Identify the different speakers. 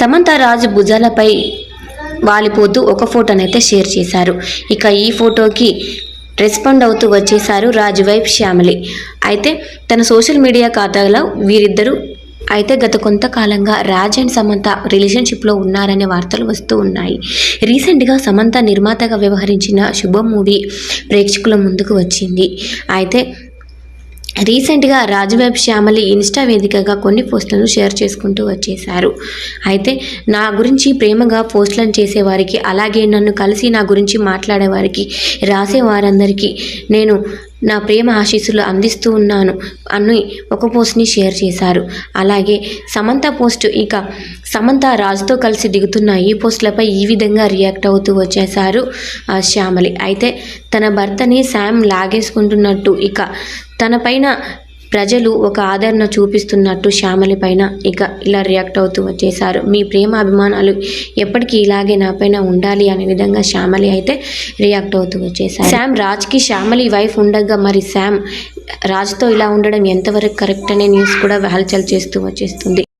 Speaker 1: సమంత రాజు భుజాలపై వాలిపోతూ ఒక ఫోటోనైతే షేర్ చేశారు. ఇక ఈ ఫోటోకి రెస్పాండ్ అవుతూ వచ్చేశారు రాజు వైఫ్ శ్యామలి. అయితే తన సోషల్ మీడియా ఖాతాలో వీరిద్దరూ అయితే గత కొంతకాలంగా రాజ్ అండ్ సమంత రిలేషన్షిప్లో ఉన్నారనే వార్తలు వస్తూ ఉన్నాయి. రీసెంట్గా సమంత నిర్మాతగా వ్యవహరించిన శుభం మూవీ ప్రేక్షకుల ముందుకు వచ్చింది. అయితే రీసెంట్గా రాజువైబ్ శ్యామలి ఇన్స్టా వేదికగా కొన్ని పోస్టులను షేర్ చేసుకుంటూ వచ్చేశారు. అయితే నా గురించి ప్రేమగా పోస్టులను చేసేవారికి అలాగే నన్ను కలిసి నా గురించి మాట్లాడేవారికి రాసేవారందరికీ నేను నా ప్రేమ ఆశీస్సులు అందిస్తూ ఉన్నాను అని ఒక పోస్ట్ని షేర్ చేశారు. అలాగే సమంత పోస్ట్ ఇక సమంత రాజుతో కలిసి దిగుతున్న ఈ పోస్టులపై ఈ విధంగా రియాక్ట్ అవుతూ వచ్చేశారు ఆ శ్యామలి. అయితే తన భర్తని శామ్ లాగేసుకుంటున్నట్టు ఇక తన పైన ప్రజలు ఒక ఆదరణ చూపిస్తున్నట్టు శ్యామలి పైన ఇక ఇలా రియాక్ట్ అవుతూ వచ్చేసారు మీ ప్రేమ అభిమానాలు ఎప్పటికీ ఇలాగే నా పైన ఉండాలి అనే విధంగా శ్యామలి అయితే రియాక్ట్ అవుతూ వచ్చేసారు శామ్ రాజ్కి శ్యామలి వైఫ్ ఉండగా మరి శామ్ రాజ్తో ఇలా ఉండడం ఎంతవరకు కరెక్ట్ అనే న్యూస్ కూడా హల్చల్ చేస్తూ వచ్చేస్తుంది.